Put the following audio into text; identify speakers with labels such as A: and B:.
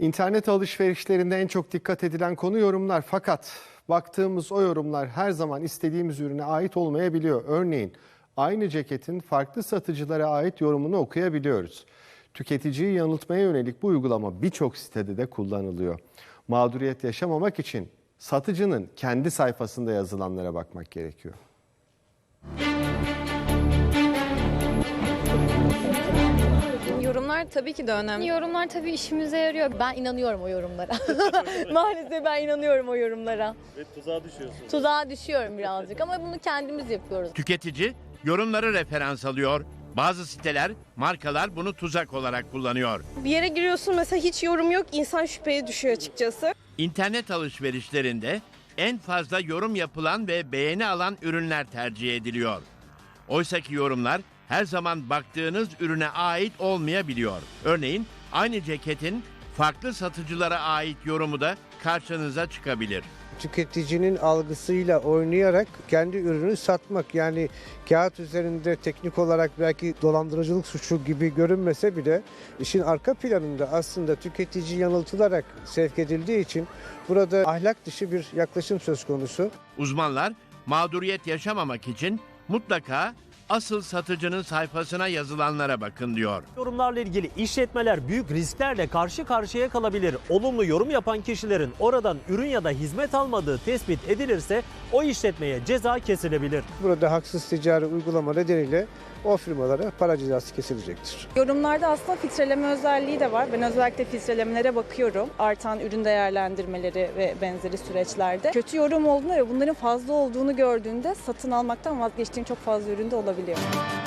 A: İnternet alışverişlerinde en çok dikkat edilen konu yorumlar fakat baktığımız o yorumlar her zaman istediğimiz ürüne ait olmayabiliyor. Örneğin aynı ceketin farklı satıcılara ait yorumunu okuyabiliyoruz. Tüketiciyi yanıltmaya yönelik bu uygulama birçok sitede de kullanılıyor. Mağduriyet yaşamamak için satıcının kendi sayfasında yazılanlara bakmak gerekiyor.
B: Yorumlar tabii ki de önemli.
C: Yorumlar tabii işimize yarıyor. Ben inanıyorum o yorumlara. Maalesef ben inanıyorum o yorumlara.
D: Ve tuzağa düşüyorsunuz.
C: Tuzağa düşüyorum birazcık ama bunu kendimiz yapıyoruz.
E: Tüketici yorumları referans alıyor. Bazı siteler, markalar bunu tuzak olarak kullanıyor.
F: Bir yere giriyorsun mesela hiç yorum yok insan şüpheye düşüyor açıkçası.
E: İnternet alışverişlerinde en fazla yorum yapılan ve beğeni alan ürünler tercih ediliyor. Oysaki yorumlar her zaman baktığınız ürüne ait olmayabiliyor. Örneğin aynı ceketin farklı satıcılara ait yorumu da karşınıza çıkabilir.
G: tüketicinin algısıyla oynayarak kendi ürünü satmak. Yani kağıt üzerinde teknik olarak belki dolandırıcılık suçu gibi görünmese bile işin arka planında aslında tüketici yanıltılarak sevk edildiği için burada ahlak dışı bir yaklaşım söz konusu.
E: Uzmanlar mağduriyet yaşamamak için mutlaka asıl satıcının sayfasına yazılanlara bakın diyor.
D: Yorumlarla ilgili işletmeler büyük risklerle karşı karşıya kalabilir. Olumlu yorum yapan kişilerin oradan ürün ya da hizmet almadığı tespit edilirse o işletmeye ceza kesilebilir.
G: Burada haksız ticari uygulama nedeniyle o firmalara para cezası kesilecektir.
F: Yorumlarda aslında filtreleme özelliği de var. Ben özellikle filtrelemelere bakıyorum. Artan ürün değerlendirmeleri ve benzeri süreçlerde. Kötü yorum olduğunda ve bunların fazla olduğunu gördüğünde satın almaktan vazgeçtiğin çok fazla ürün de 不了。